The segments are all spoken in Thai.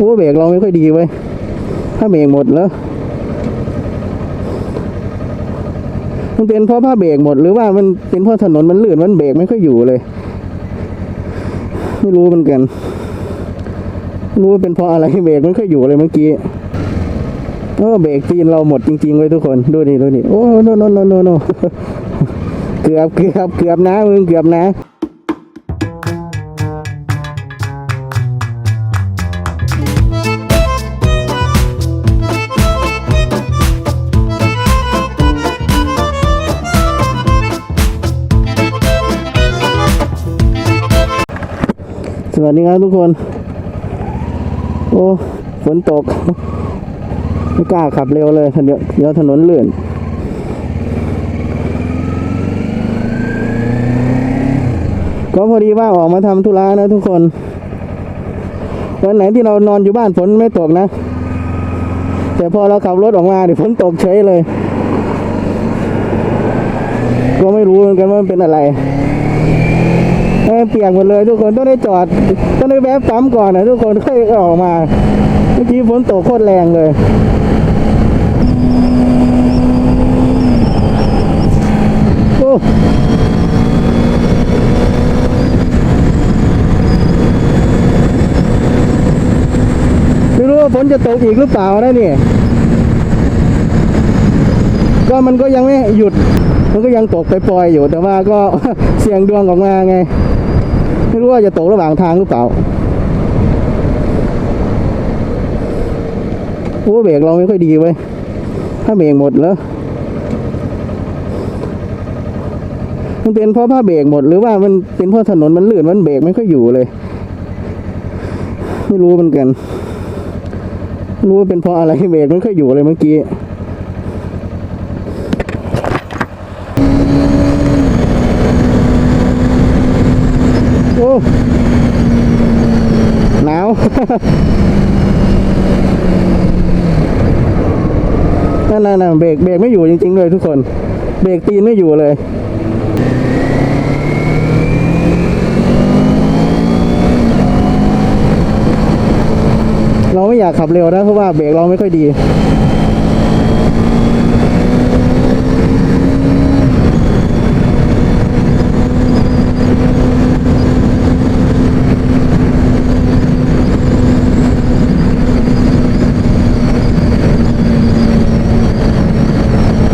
โอ้เบรกเราไม่ค่อยดีเว้ยถ้าเบรกหมดแล้วมันเป็นเพราะผ้าเบรกหมดหรือว่ามันเป็นเพราะถนนมันลื่นมันเบรกไม่ค่อยอยู่เลย ไม่รู้เหมือนกัน รู้ว่าเป็นเพราะอะไรเบรกไม่ค่อยอยู่เลยเมื่อกี้โอ้เบรกตีนเราหมดจริงๆเลยทุกคนดูดิดูดิโอ้โนโนโนโนโนเกือบเกือบเกือบนะมึงเกือบนะ วัสดีครับทุกคน โอ้ฝนตก ไม่กล้าขับเร็วเลยเดี๋ยวเดี๋ยวถนนลื่นก็พอดีว่าออกมาทำธุระนะทุกคน วันไหนที่เรานอนอยู่บ้านฝนไม่ตกนะ แต่พอเราขับรถออกมาเนี่ยฝนตกเฉยเลย ก็ไม่รู้เหมือนกันว่ามันเป็นอะไร เอ้ยเปียกหมดเลยทุกคนต้องได้จอดต้องได้แวะปั๊มก่อนนะทุกคนค่อยออกมาเมื่อกี้ฝนตกโคตรแรงเลยโอ้ไม่รู้ว่าฝนจะตกอีกหรือเปล่านะนี่ก็มันก็ยังไม่หยุด มันก็ยังตกไปปล่อยอยู่ แต่ว่าก็เสี่ยงดวงออกมาไง รู้ว่าจะตกระหว่างทางหรือเปล่าโอ้เบรกเราไม่ค่อยดีเว้ยถ้าเบรกหมดแล้วมันเป็นเพราะผ้าเบรกหมดหรือว่ามันเป็นเพราะถนนมันลื่นมันเบรกไม่ค่อยอยู่เลย ไม่รู้เหมือนกัน รู้ว่าเป็นเพราะอะไรเบรกไม่ค่อยอยู่เลยเมื่อกี้ โอ้หนาว นั่นน่นเบรกเบรกไม่อยู่จริงๆเลยทุกคน เบรกตีนไม่อยู่เลยเราไม่อยากขับเร็วนะเพราะว่าเบรกเราไม่ค่อยดี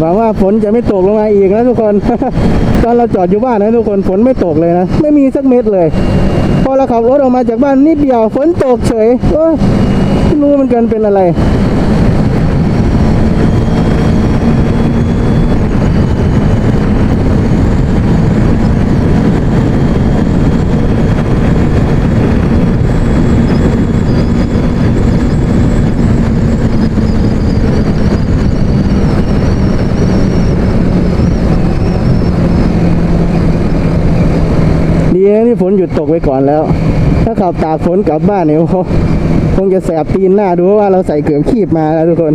วังว่าฝนจะไม่ตกลงมาอีกนะทุกคน ตอนเราจอดอยู่บ้านนะทุกคนฝนไม่ตกเลยนะ ไม่มีสักเม็ดเลย พอเราขับรถออกมาจากบ้านนิดเดียวฝนตกเฉยก็ไม่รู้มันกันเป็นอะไร ดีนะที่ฝนหยุ ดตกไปก่อนแล้ว ถ้าขับตากฝนกลับบ้านเนี่ยคงจะแสบตีนหน้าดูว่าเราใส่เกือขีบมาแล้วทุกคน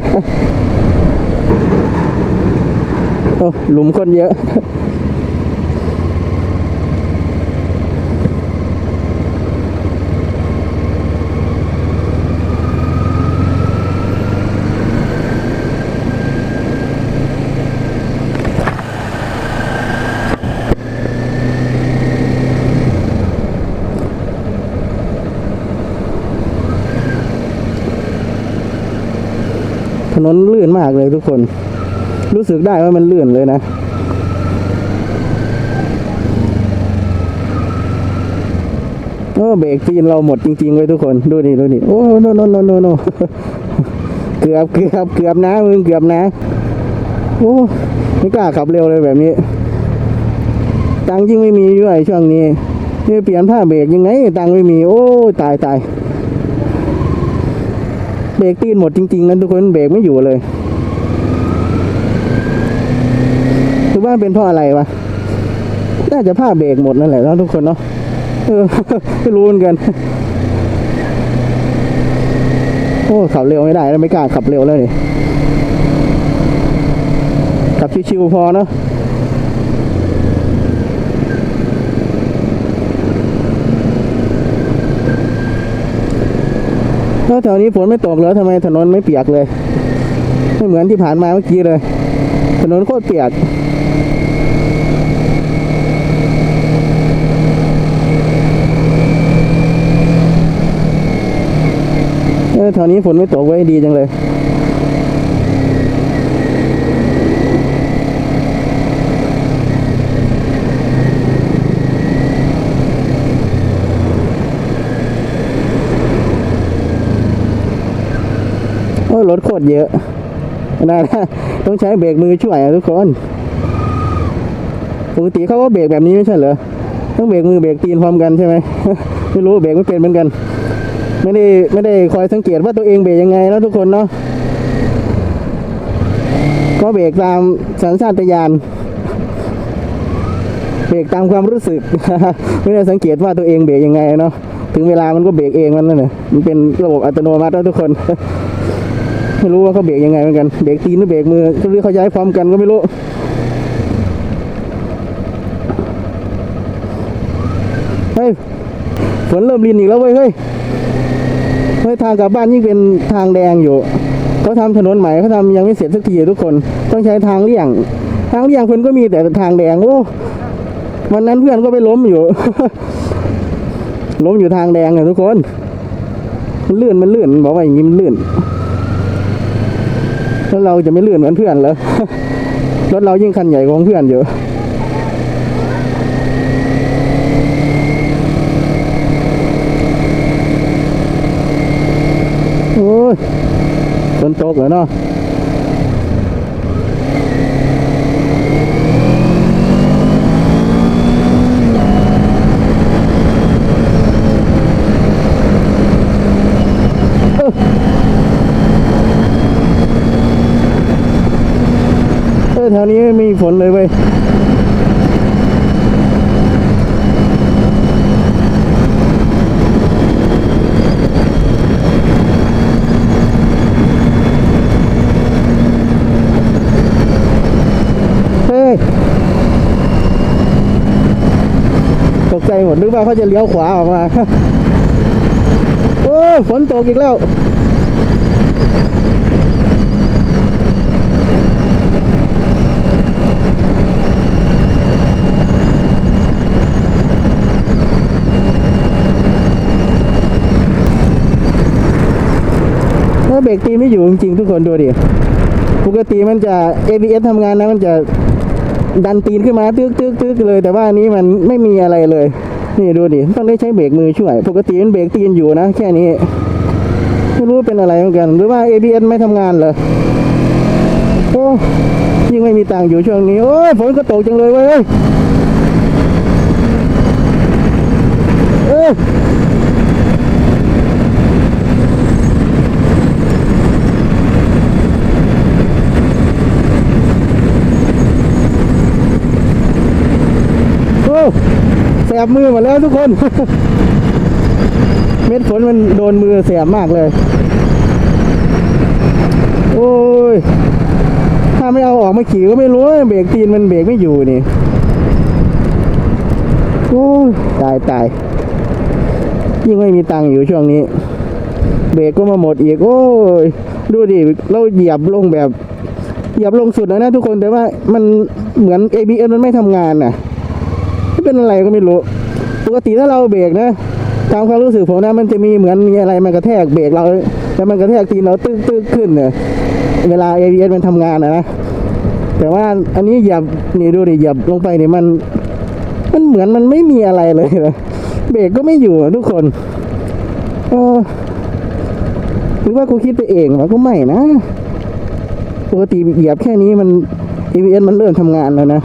โอ้หลุมคนเยอะ นนลื่นมากเลยทุกคน รู้สึกได้ว่ามันลื่นเลยนะ โอ้เบรกตีนเราหมดจริงๆเลยทุกคน ดูดิดูดิโอ้โนโนโนโนโนเกือบเกือบเกือบนะมึงเกือบนะ โอ้ไม่กล้าขับเร็วเลยแบบนี้ตังยิ่งไม่มีด้วยช่วงนี้นี่เปลี่ยนผ้าเบรกยังไง ตังไม่มี โอ้ตายตาย เบรกตีนหมดจริงๆนะทุกคนเบรกไม่อยู่เลยคิดว่านเป็นเพราะอะไรวะน่าจะผ้าเบรกหมดนั่นแหละเนาะทุกคนเนาะเออไม่รู้เหมือนกัน โอ้ขับเร็วไม่ได้แล้วไม่กล้าขับเร็วแล้วนี่ขับชิวๆพอเนาะ แล้วแถวนี้ฝนไม่ตกเหรอทำไมถนนไม่เปียกเลย ไม่เหมือนที่ผ่านมาเมื่อกี้เลย ถนนโคตรเปียกเออแถวนี้ฝนไม่ตกไว้ดีจังเลย รถโคตรเยอะนะต้องใช้เบรกมือช่วยอะทุกคนปกติเขาก็เบรกแบบนี้ไม่ใช่เหรอต้องเบรกมือเบรกตีนพร้อมกันใช่ไหมไม่รู้เบรกไม่เป็นเหมือนกัน ไม่ได้ไม่ได้คอยสังเกตว่าตัวเองเบรกยังไงนะทุกคนเนาะก็เบรกตามสัญชาตญาณเบรกตามความรู้สึก ไม่ได้สังเกตว่าตัวเองเบรกยังไงเนาะถึงเวลามันก็เบรกเองมันนั่นแหละมันเป็นระบบอัตโนมัตินะทุกคน ไม่รู้ว่าเขาเบรกยังไงเหมือนกันเบรกตีนหรือเบรกมือหรือเขาย้ายพร้อมกันก็ไม่รู้เฮ้ยฝนเริ่มรินอีกแล้วเว้ยเฮ้ยเฮ้ยทางกลับบ้านยิ่งเป็นทางแดงอยู่เขาทำถนนใหม่เขาทำยังไม่เสร็จสักทีทุกคน ต้องใช้ทางเลี่ยง ทางเลี่ยงเพื่อนก็มีแต่ทางแดงโอ้วันนั้นเพื่อนก็ไปล้มอยู่ ล้มอยู่ทางแดงอะทุกคน มันลื่นมันลื่นบอกว่าอย่างนี้มันลื่น แล้วเราจะไม่ลื่นเหมือนเพื่อนเหรอรถเรายิ่งคันใหญ่กว่าเพื่อนเยอะโอ้ยฝนตกเหรอเนาะ เออแถวนี้ไม่มีฝนเลยเว้ยเฮ้ยตกใจหมดนึกว่าเขาจะเลี้ยวขวาออกมา โอ้ฝนตกอีกแล้ว เบรกตีนไม่อยู่จริงๆทุกคนดูดิ ปกติมันจะ ABS ทำงานนะมันจะดันตีนขึ้นมาตึกตึกตึกเลย แต่ว่าอันนี้มันไม่มีอะไรเลย นี่ดูดิต้องได้ใช้เบรกมือช่วย ปกติมันเบรกตีนอยู่นะ แค่นี้ไม่รู้เป็นอะไรเหมือนกัน หรือว่า ABS ไม่ทำงานเหรอโอ้ยิ่งไม่มีตังค์อยู่ช่วงนี้โอ้ยฝนก็ตกจังเลยเว้ยเออแส บมือหมดแล้วทุกคน เม็ดฝนมันโดนมือแสบมากเลย โอ้ย ถ้าไม่เอาออกมาขี่ก็ไม่รู้เบรกตีนมันเบรกไม่อยู่นี่ โอ้ย ตายตายยิ่งไม่มีตังค์อยู่ช่วงนี้ เบรกก็มาหมดอีก โอ้ย ดูดิ เราเหยียบลงแบบ เหยียบลงสุดแล้วนะทุกคนแต่ว่ามันเหมือน ABS มันไม่ทำงานน่ะ เป็นอะไรก็ไม่รู้ ปกติถ้าเราเบรกนะตามความรู้สึกผมนะมันจะมีเหมือนมีอะไรมากระแทกเบรกเราแล้วมันกระแทกตีนเราตึ๊กตึ๊กขึ้นเนี่ยเวลา ABS มันทำงานนะแต่ว่าอันนี้เหยียบนี่ดูดิเหยียบลงไปนี่มัน มันเหมือนมันไม่มีอะไรเลยนะเบรกก็ไม่อยู่ทุกคนเออหรือว่ากูคิดไปเองวะก็ไม่นะปกติเหยียบแค่นี้มัน ABS มันเริ่มทำงานแล้วนะ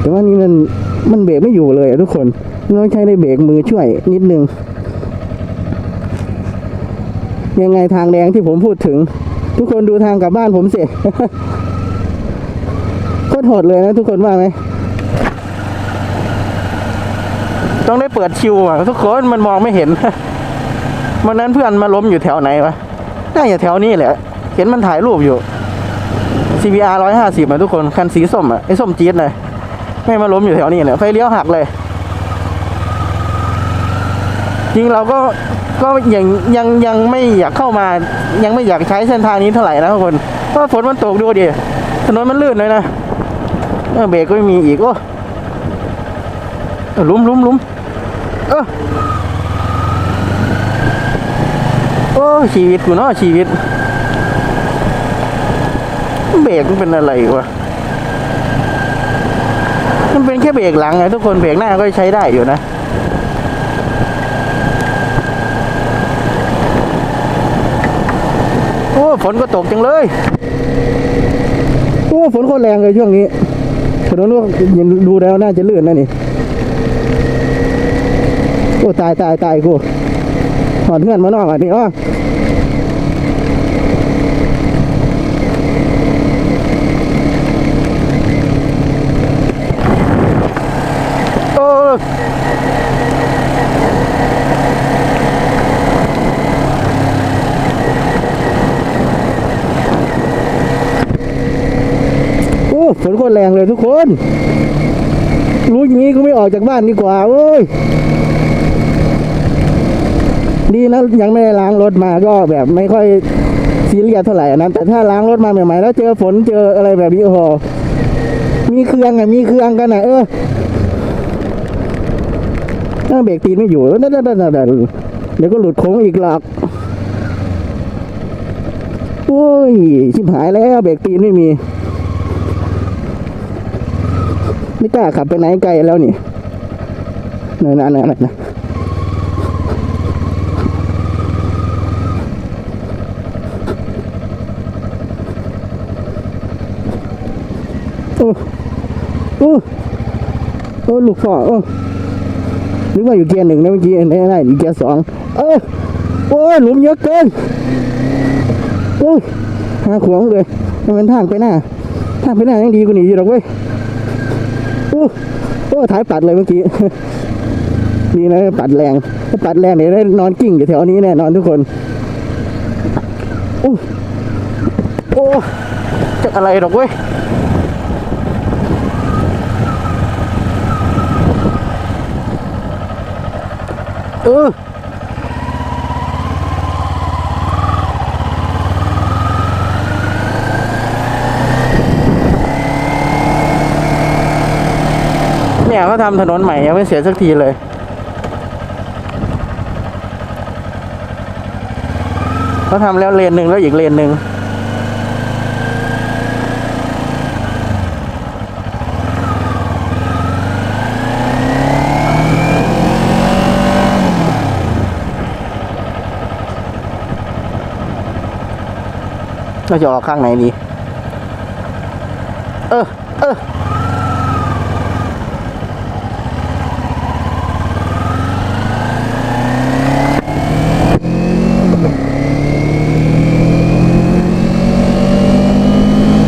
แต่ว่านี่มัน มันเบรกไม่อยู่เลยทุกคนนต้องใช้ในเบรกมือช่วยนิดนึง ยังไงทางแดงที่ผมพูดถึง ทุกคนดูทางกลับบ้านผมสิโคตรโหดเลยนะทุกคนว่าไหมต้องได้เปิดชิวอะทุกคนมันมองไม่เห็นวันนั้นเพื่อนมาล้มอยู่แถวไหนวะน่าจะแถวนี้แหละ เห็นมันถ่ายรูปอยู่ CBR ร้อยห้าสิบอะทุกคน คันสีส้มอะไอ้ส้มจี๊ดเลย ไม่มาล้มอยู่แถวนี้เลยไฟเลี้ยวหักเลย จริงเราก็ก็ยังยังยังไม่อยากเข้ามา ยังไม่อยากใช้เส้นทางนี้เท่าไหร่นะทุกคนเพราะฝนมันตกดูดิถนนมันลื่นเลยนะเออเบรกก็ไม่มีอีกโอ้ลุมลุมลุมเออโอ้ชีวิตกูเนาะชีวิต เบรกมันเป็นอะไรวะ มันเป็นแค่เบรกหลังไงทุกคนเบรกหน้าก็ใช้ได้อยู่นะโอ้ฝนก็ตกจังเลยโอ้ฝนโคตรแรงเลยช่วงนี้ถนนก็ยังดูแล้วน่าจะลื่นนะนี่โอ้ตายตายตายกูถอดเงื่อนมานอกอะนี่อ้อโอ้โอ้ ฝนโคตรแรงเลยทุกคน รู้อย่างนี้ก็ไม่ออกจากบ้านดีกว่าเว้ยดีนะยังไม่ได้ล้างรถมาก็แบบไม่ค่อยซีเรียสเท่าไหร่นนั้นแต่ถ้าล้างรถมาใหม่ๆแล้วเจอฝนเจออะไรแบบนี้โอ้โหมีเครื่องอะมีเครื่องกันอะเออถ้าเบรกตีนไม่อยู่นั่นนั่นนั่นเดี๋ยวก็หลุดโค้งอีกหรอกโอ้ยชิบหายแล้วเบรกตีนไม่มี ไม่กล้าขับไปไหนไกลแล้วนี่นั่นนั่นนั่นนั่นโอ้โอ้โอ้ลูกพ่อโอ้นึกว่าอยู่เกียร์หนึ่งนะเมื่อกี้ไม่ได้อยู่เกียร์สองเออโอ้ยหลุมเยอะเกินโอ้ยหาขวงเลยมันทางไปหน้าทางไปหน้ายังดีกว่านี้อยู่หรอกเว้ย อ้ท้ายปัดเลยเมื่อกี้ดีนะปัดแรงถ้าปัดแรงเดี๋ยวได้นอนกิ่งอยู่แถวนี้แน่นอนทุกคนโอ้โอ้จะอะไรหรอกเว้ยเออ เนี่ยเขาทำถนนใหม่ยังไม่เสร็จสักทีเลยเขาทำแล้วเลนหนึ่งแล้วอีกเลนหนึ่งเราจะออกข้างไหนดี เออ เออ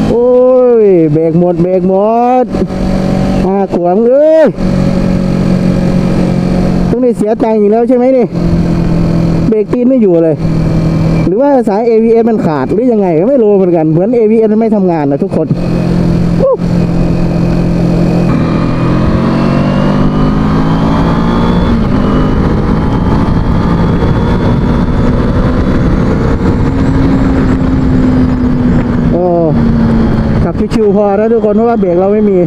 โอ้ย เบรกหม ดเบรกหมดอาขวางเอ้ยต้องได้เสียตังค์อีกแล้วใช่ไหมนี่ เบรกตีนไม่อยู่เลย หรือว่าสาย AVS มันขาดหรือยังไงก็ไม่รู้เหมือนกัน เหมือน AVS มันไม่ทำงานนะทุกคนอู้โอ้ขับ ชิวพอนะทุกคนเพราะว่าเบรกเราไม่มี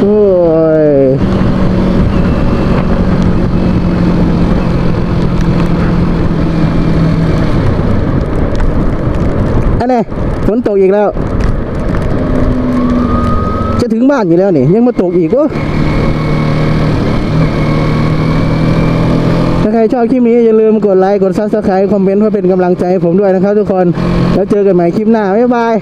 โอ้ย อันนี้ฝน ตกอีกแล้ว จะถึงบ้านอยู่แล้วนี่ ยังมาตกอีกโอ้ถ้าใครชอบคลิปนี้อย่าลืมกดไลค์ กดซับสไครต์คอมเมนต์เพื่อเป็นกำลังใจให้ผมด้วยนะครับทุกคน แล้วเจอกันใหม่คลิปหน้า บ๊ายบาย